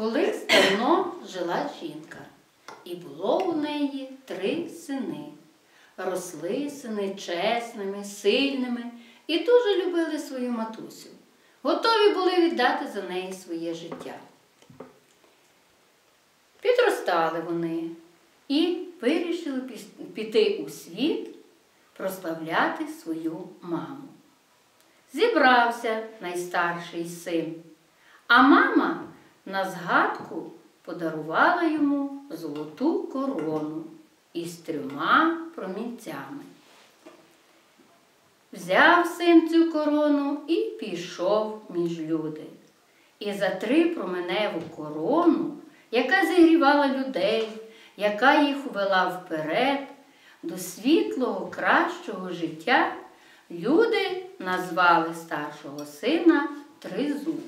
Колись давно жила жінка, і було у неї три сини. Росли сини чесними, сильними і дуже любили свою матусю. Готові були віддати за неї своє життя. Підростали вони і вирішили піти у світ прославляти свою маму. Зібрався найстарший син, а мама на згадку подарувала йому золоту корону із трьома промінцями. Взяв син цю корону і пішов між люди. І за три променеву корону, яка зігрівала людей, яка їх увела вперед до світлого, кращого життя, люди назвали старшого сина Тризуб.